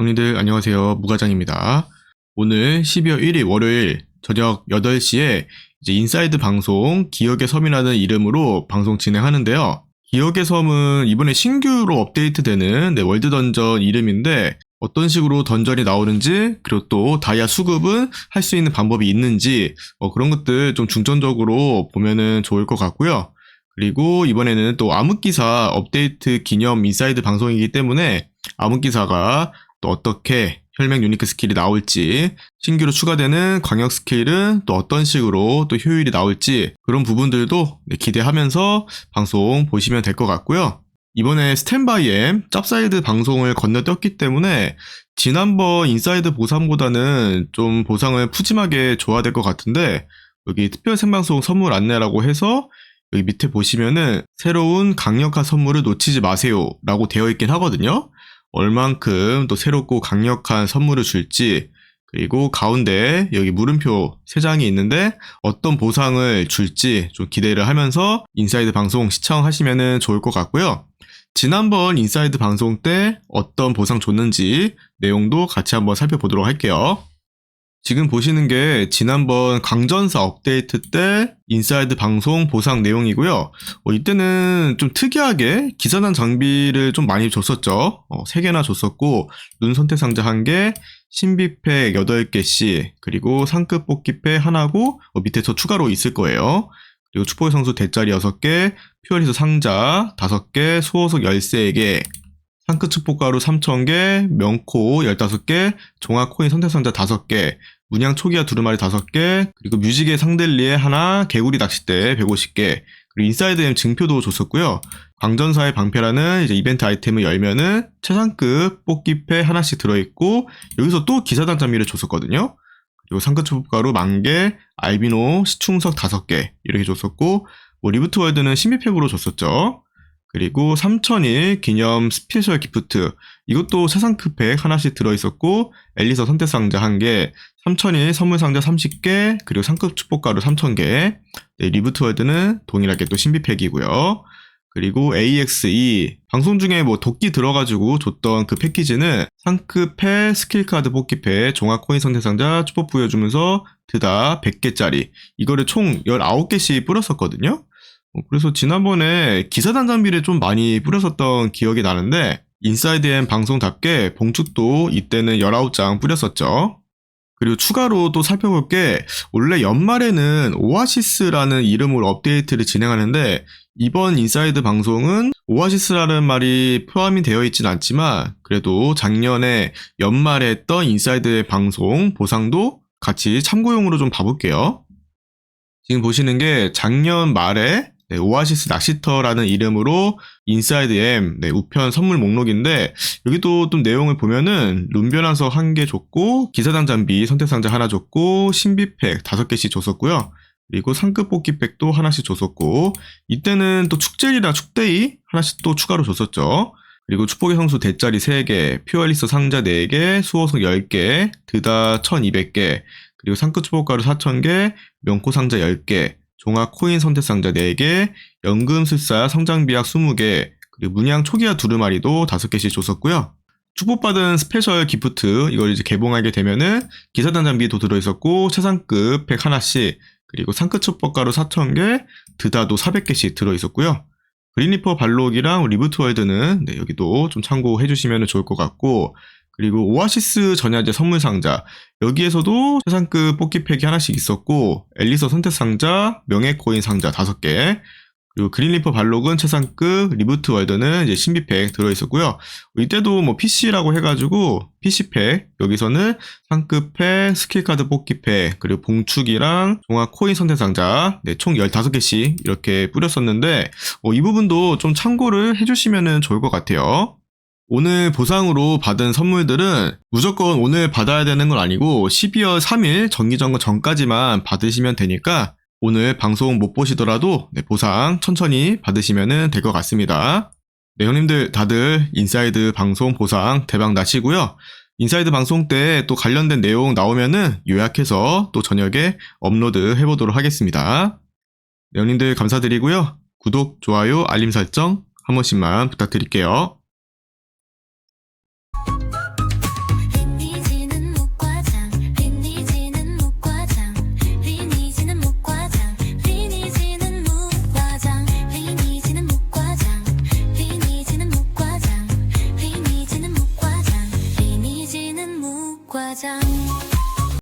형님들 안녕하세요. 무과장입니다. 오늘 12월 1일 월요일 저녁 8시에 이제 인사이드 방송 기억의 섬이라는 이름으로 방송 진행하는데요. 기억의 섬은 이번에 신규로 업데이트되는 네, 월드 던전 이름인데 어떤 식으로 던전이 나오는지 그리고 또 다이아 수급은 할 수 있는 방법이 있는지 어, 그런 것들 좀 중점적으로 보면은 좋을 것 같고요. 그리고 이번에는 또 암흑기사 업데이트 기념 인사이드 방송이기 때문에 암흑기사가 또 어떻게 혈맹 유니크 스킬이 나올지 신규로 추가되는 광역 스킬은 또 어떤 식으로 또 효율이 나올지 그런 부분들도 네, 기대하면서 방송 보시면 될 것 같고요. 이번에 스탠바이엠 짭사이드 방송을 건너뛰었기 때문에 지난번 인사이드 보상보다는 좀 보상을 푸짐하게 줘야 될 것 같은데 여기 특별 생방송 선물 안내라고 해서 여기 밑에 보시면은 새로운 강력한 선물을 놓치지 마세요 라고 되어 있긴 하거든요. 얼만큼 또 새롭고 강력한 선물을 줄지 그리고 가운데 여기 물음표 3장이 있는데 어떤 보상을 줄지 좀 기대를 하면서 인사이드 방송 시청하시면 좋을 것 같고요. 지난번 인사이드 방송 때 어떤 보상 줬는지 내용도 같이 한번 살펴보도록 할게요. 지금 보시는 게 지난번 강전사 업데이트 때 인사이드 방송 보상 내용이고요. 어, 이때는 좀 특이하게 기사단 장비를 좀 많이 줬었죠. 어, 3개나 줬었고 눈 선택 상자 1개, 신비팩 8개씩, 그리고 상급 뽑기팩 하나고 어, 밑에 저 추가로 있을 거예요. 그리고 축복의 성수 대짜리 6개, 퓨어리스 상자 5개, 수호석 13개, 상크 축복가루 3,000개, 명코 15개, 종합 코인 선택상자 5개, 문양 초기화 두루마리 5개, 그리고 뮤직의 상델리에 하나, 개구리 낚싯대 150개, 그리고 인사이드 M 증표도 줬었고요. 광전사의 방패라는 이제 이벤트 아이템을 열면은 최상급 뽑기패 하나씩 들어있고, 여기서 또 기사단 장미를 줬었거든요. 그리고 상급 축복가루 만개, 알비노 시충석 5개 이렇게 줬었고, 뭐 리부트 월드는 신비팩으로 줬었죠. 그리고 3000일 기념 스페셜 기프트. 이것도 세상크팩 하나씩 들어있었고 엘리서 선택 상자 1개 3000일 선물 상자 30개 그리고 상급 축복가루 3000개. 네, 리부트 월드는 동일하게 또 신비팩이고요. 그리고 AXE 방송 중에 뭐 도끼 들어가지고 줬던 그 패키지는 상급패 스킬카드 뽑기패 종합 코인 선택 상자 축복 부여주면서 드다 100개짜리. 이거를 총 19개씩 뿌렸었거든요. 어, 그래서 지난번에 기사단 장비를 좀 많이 뿌렸었던 기억이 나는데 인사이드 M 방송답게 봉축도 이때는 19장 뿌렸었죠. 그리고 추가로 또 살펴볼 게 원래 연말에는 오아시스라는 이름으로 업데이트를 진행하는데 이번 인사이드 방송은 오아시스라는 말이 포함이 되어 있진 않지만 그래도 작년에 연말에 했던 인사이드 방송 보상도 같이 참고용으로 좀 봐볼게요. 지금 보시는 게 작년 말에 네, 오아시스 낚시터라는 이름으로 인사이드 M 네, 우편 선물 목록인데 여기도 좀 내용을 보면은 룸변환서 한 개 줬고 기사단 장비 선택 상자 하나 줬고 신비팩 다섯 개씩 줬었고요. 그리고 상급 뽑기팩도 하나씩 줬었고 이때는 또 축제리랑 축데이 하나씩 또 추가로 줬었죠. 그리고 축복의 성수 대짜리 3개, 퓨어리스 상자 4개, 수호석 10개, 드다 1200개, 그리고 상급 축복가루 4000개, 명코 상자 10개, 종합 코인 선택 상자 4개, 연금 술사 성장비약 20개, 그리고 문양 초기화 두루마리도 5개씩 줬었고요. 축복받은 스페셜 기프트 이걸 이제 개봉하게 되면은 기사단 장비도 들어있었고 최상급 팩 하나씩 그리고 상급 축복가루 4,000개, 드다도 400개씩 들어있었고요. 그린리퍼 발록이랑 리부트 월드는 네, 여기도 좀 참고해 주시면 좋을 것 같고 그리고 오아시스 전야제 선물 상자 여기에서도 최상급 뽑기 팩이 하나씩 있었고 엘리서 선택 상자, 명예 코인 상자 5개 그리고 그린리퍼 발록은 최상급, 리부트 월드는 이제 신비팩 들어있었고요. 이때도 뭐 PC라고 해가지고 PC팩 여기서는 상급팩, 스킬카드 뽑기팩, 그리고 봉축이랑 종합 코인 선택 상자 네, 총 15개씩 이렇게 뿌렸었는데 어, 이 부분도 좀 참고를 해주시면 좋을 것 같아요. 오늘 보상으로 받은 선물들은 무조건 오늘 받아야 되는 건 아니고 12월 3일 정기점검 전까지만 받으시면 되니까 오늘 방송 못 보시더라도 네, 보상 천천히 받으시면 될 것 같습니다. 네, 형님들 다들 인사이드 방송 보상 대박 나시고요. 인사이드 방송 때 또 관련된 내용 나오면은 요약해서 또 저녁에 업로드 해보도록 하겠습니다. 네, 형님들 감사드리고요. 구독, 좋아요, 알림 설정 한 번씩만 부탁드릴게요.